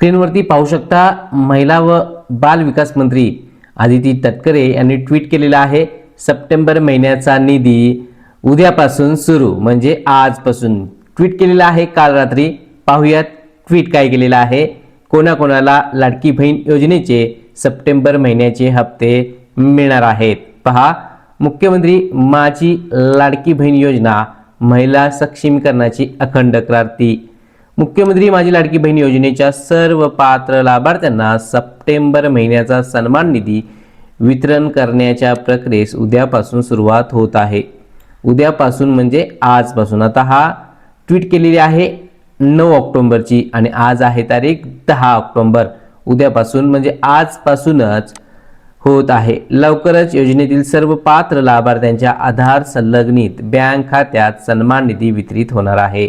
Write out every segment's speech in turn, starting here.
स्क्रीनवरती पाहू शकता महिला व बाल विकास मंत्री आदिती तटकरे यांनी ट्विट केलेलं आहे सप्टेंबर महिन्याचा निधी उद्यापासून सुरू म्हणजे आजपासून. ट्विट केलेलं आहे काल रात्री. पाहूयात ट्विट काय केलेलं आहे. कोणाकोणाला लाडकी बहीण योजनेचे सप्टेंबर महिन्याचे हप्ते मिळणार आहेत? पहा मुख्यमंत्री माझी लाडकी बहीण योजना महिला सक्षमीकरणाची अखंड क्रांती. मुख्यमंत्री माझी लाडकी बहीण योजनेच्या सर्व पात्र लाभार्थ्यांना सप्टेंबर महिन्याचा सन्मान निधी वितरण करण्याच्या प्रक्रियेस उद्यापासून सुरुवात होत आहे. उद्यापासून म्हणजे आजपासून. आता हा ट्विट केलेली आहे नऊ ऑक्टोंबरची आणि आज आहे तारीख दहा ऑक्टोंबर. उद्यापासून म्हणजे आजपासूनच होत आहे. लवकरच योजनेतील सर्व पात्र लाभार्थ्यांच्या आधार संलग्नित बँक खात्यात सन्मान निधी वितरित होणार आहे.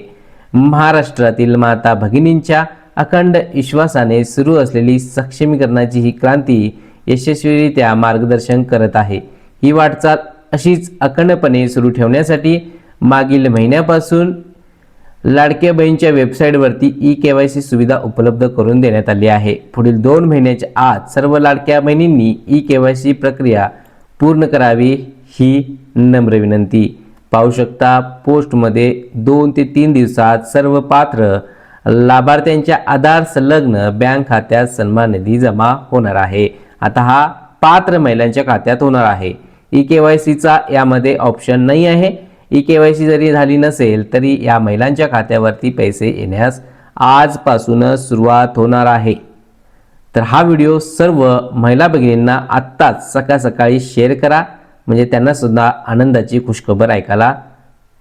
महाराष्ट्रातील माता भगिनींच्या अखंड विश्वासाने सुरू असलेली सक्षमीकरणाची ही क्रांती यशस्वीरित्या मार्गदर्शन करत आहे. ही वाटचाल अशीच अखंडपणे सुरू ठेवण्यासाठी मागील महिन्यापासून लाडक्या बहीणच्या वेबसाईटवरती ई के वाय सी सुविधा उपलब्ध करून देण्यात आली आहे. पुढील दोन महिन्याच्या आत सर्व लाडक्या बहिणींनी ई के वाय सी प्रक्रिया पूर्ण करावी ही नम्र विनंती. पाहू शकता पोस्टमध्ये दोन ते तीन दिवसात सर्व पात्र लाभार्थ्यांच्या आधार संलग्न बँक खात्यात सन्मान निधी जमा होणार आहे. आता हा पात्र महिलांच्या खात्यात होणार आहे. ई के वाय सीचा यामध्ये ऑप्शन नाही आहे. ई के वाय सी जरी झाली नसेल तरी या महिलांच्या खात्यावरती पैसे येण्यास आजपासूनच सुरुवात होणार आहे. तर हा व्हिडिओ सर्व महिला भगिनींना आत्ताच सकाळ सकाळी शेअर करा. म्हणजे त्यांना सुद्धा आनंदाची खुशखबर ऐकायला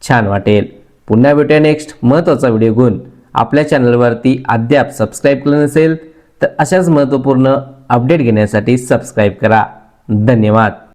छान वाटेल. पुन्हा भेटूया नेक्स्ट महत्त्वाचा व्हिडिओ घेऊन. आपल्या चॅनलवरती अद्याप सबस्क्राईब केलं नसेल तर अशाच महत्त्वपूर्ण अपडेट घेण्यासाठी सबस्क्राईब करा. धन्यवाद.